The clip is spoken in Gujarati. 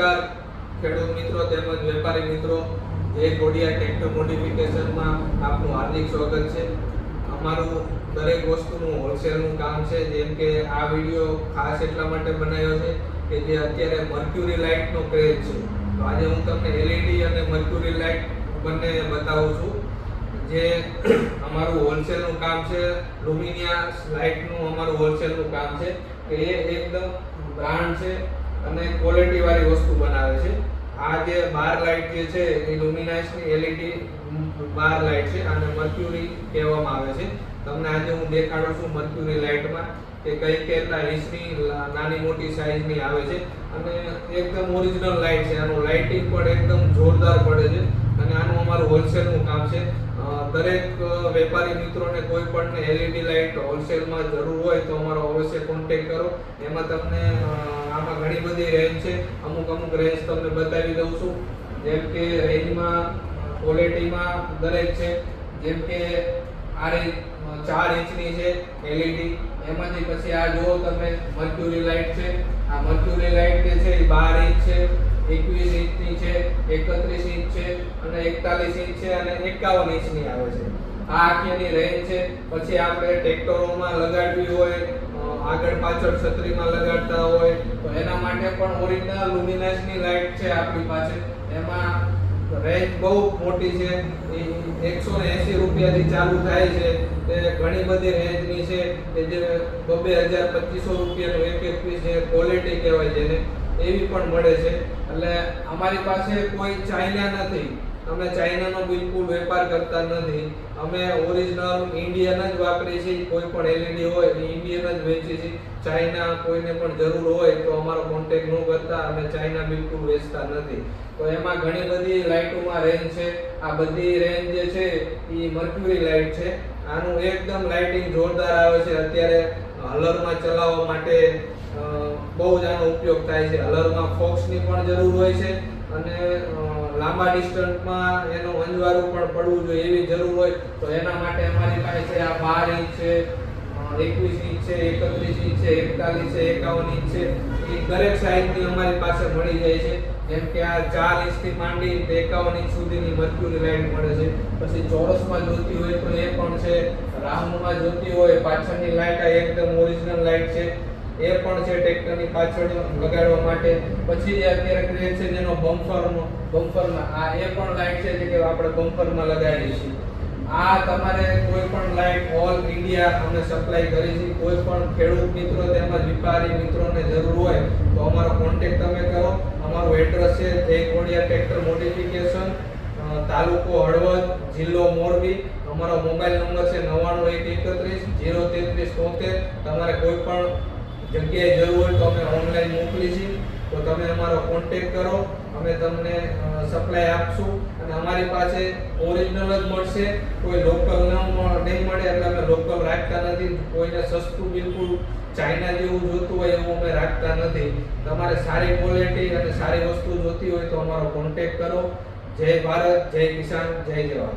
નમસ્કાર, ખેડૂત મિત્રો તેમજ વેપારી મિત્રો. એ ગોડિયા ટ્રેક્ટર મોડિફિકેશનમાં આપનું હાર્દિક સ્વાગત છે. અમારું દરેક વસ્તુનું હોલસેલનું કામ છે, જેમ કે આ વીડિયો ખાસ એટલા માટે બનાવ્યો છે કે જે અત્યારે મર્ક્યુરી લાઇટનો ક્રેઝ છે. તો આજે હું તમને એલઈડી અને મર્ક્યુરી લાઇટ બંને બતાવું છું. જે અમારું હોલસેલનું કામ છે લુમિનિયા લાઇટનું અમારું હોલસેલનું કામ છે, કે એ એકદમ બ્રાન્ડ છે. અને ક્વોલિટી વાળી વસ્તુ બનાવે છે. આ જે બાર લાઇટ જે છે, એ લુમિનાસની એલઈડી બાર લાઇટ છે અને મર્ક્યુરી કહેવામાં આવે છે. તમને આજે હું દેખાડું છું મર્ક્યુરી લાઇટમાં કે કઈ કેટલા ઇંચની નાની મોટી સાઇઝની આવે છે. અને એકદમ ઓરિજિનલ લાઇટ છે. આનું લાઇટિંગ પણ એકદમ જોરદાર પડે છે. અને આનું અમારું હોલસેલનું કામ છે. દરેક વેપારી મિત્રોને કોઈ પણ એલઈડી લાઇટ હોલસેલમાં જરૂર હોય તો અમારો અવશ્ય કોન્ટેક કરો. એમાં તમને આમાં ઘણી બધી રેન્જ છે. અમુક અમુક રેન્જ તમને બતાવી દઉં છું. જેમ કે રેન્જમાં ક્વોલિટીમાં દરેક છે. જેમ કે આ રેન્જ ચાર ઇંચની છે એલઈડી એમાંથી પછી આ જુઓ તમે મર્ક્યુરી લાઇટ છે. આ મર્ક્યુરી લાઇટ જે છે એ બાર ઇંચ છે, એકવીસ ઇંચની છે, એકત્રીસ ઇંચ છે અને એકતાલીસ ઇંચ છે અને એકાવન ઇંચની આવે છે. આ આખીની રેન્જ છે. પછી આપણે ટ્રેક્ટરોમાં લગાડવી હોય આગળ પાછળ છત્રીમાં લગાડતા હોય માટે પણ ઓરિજિનલ લુમિનેસની લાઇટ છે આપણી પાસે. એમાં રેન્જ બહુ મોટી છે. એકસો ને એંસી રૂપિયાથી ચાલુ થાય છે. તે ઘણી બધી રેન્જની છે. કે જે બબે હજાર પચીસો રૂપિયાનું એક એક પીસ છે ક્વોલિટી કહેવાય જેને. એવી પણ મળે છે. એટલે અમારી પાસે કોઈ ચાઇના નથી. અમે ચાઇનાનો બિલકુલ વેપાર કરતા નથી. અમે ઓરિજિનલ ઇન્ડિયન જ વાપરીએ છીએ. કોઈ પણ એલઈડી હોય એ ઇન્ડિયન જ વેચીએ છીએ. ચાઇના કોઈને પણ જરૂર હોય તો અમારો કોન્ટેક ન કરતા અમે ચાઇના બિલકુલ વેચતા નથી. તો એમાં ઘણી બધી લાઇટોમાં રેન્જ છે. આ બધી રેન્જ જે છે એ મર્ક્યુરી લાઇટ છે. આનું એકદમ લાઇટિંગ જોરદાર આવે છે. અત્યારે હલરમાં ચલાવવા માટે બહુ જ આનો ઉપયોગ થાય છે. હલરમાં ફોક્સની પણ જરૂર હોય છે અને લાંબા ડિસ્ટન્સમાં એનું અંજવાળું પણ પડવું જોઈએ એવી જરૂર હોય તો એના માટે અમારી પાસે છે આ બાર ઇંચ છે એકવીસ ઇંચ છે, એકત્રીસ ઇંચ છે, એકતાલીસ છે, એકાવન ઇંચ છે. એ દરેક સાઇઝની અમારી પાસે મળી જાય છે. જેમ કે આ ચાર ઇંચથી માંડી એકાવન ઇંચ સુધીની મર્ક્યુરી લાઇટ મળે છે. પછી ચોરસમાં જોતી હોય તો એ પણ છે. રાઉન્ડમાં જોતી હોય, પાછળની લાઇટ આ એકદમ ઓરિજિનલ લાઇટ છે. એ પણ છે ટ્રેક્ટરની પાછળ લગાડવા માટે. પછી જે અત્યારે ક્રેઝ છે જેનો બમ્પરનો બમ્પરમાં આ એ પણ લાઇટ છે જે કે આપણે બમ્પરમાં લગાડીએ છીએ. આ તમારે કોઈ પણ લાઇટ ઓલ ઇન્ડિયા અમે સપ્લાય કરી છે. કોઈ પણ ખેડૂત મિત્રો તેમજ વેપારી મિત્રોને જરૂર હોય તો અમારો કોન્ટેક તમે કરો. અમારું એડ્રેસ છે ધેકોડિયા ટ્રેક્ટર મોડિફિકેશન તાલુકો હળવદ, જિલ્લો મોરબી. અમારો મોબાઈલ નંબર છે નવ્વાણું એક એકત્રીસ, જીરો તેત્રીસ તોતેર. તમારે કોઈ પણ જગ્યાએ જરૂર હોય તો અમે ઓનલાઈન મોકલી તો તમે અમારો કોન્ટેક કરો, અમે તમને સપ્લાય આપશું અને અમારી પાસે ઓરિજિનલ જ મળશે. કોઈ લોકલ ન નહીં મળે એટલે અમે લોકલ રાખતા નથી. કોઈને સસ્તું બિલકુલ ચાઇના જેવું જોતું હોય એવું અમે રાખતા નથી. તમારે સારી ક્વોલિટી અને સારી વસ્તુ જોતી હોય તો અમારો કોન્ટેક કરો. જય ભારત, જય કિસાન, જય જવાન.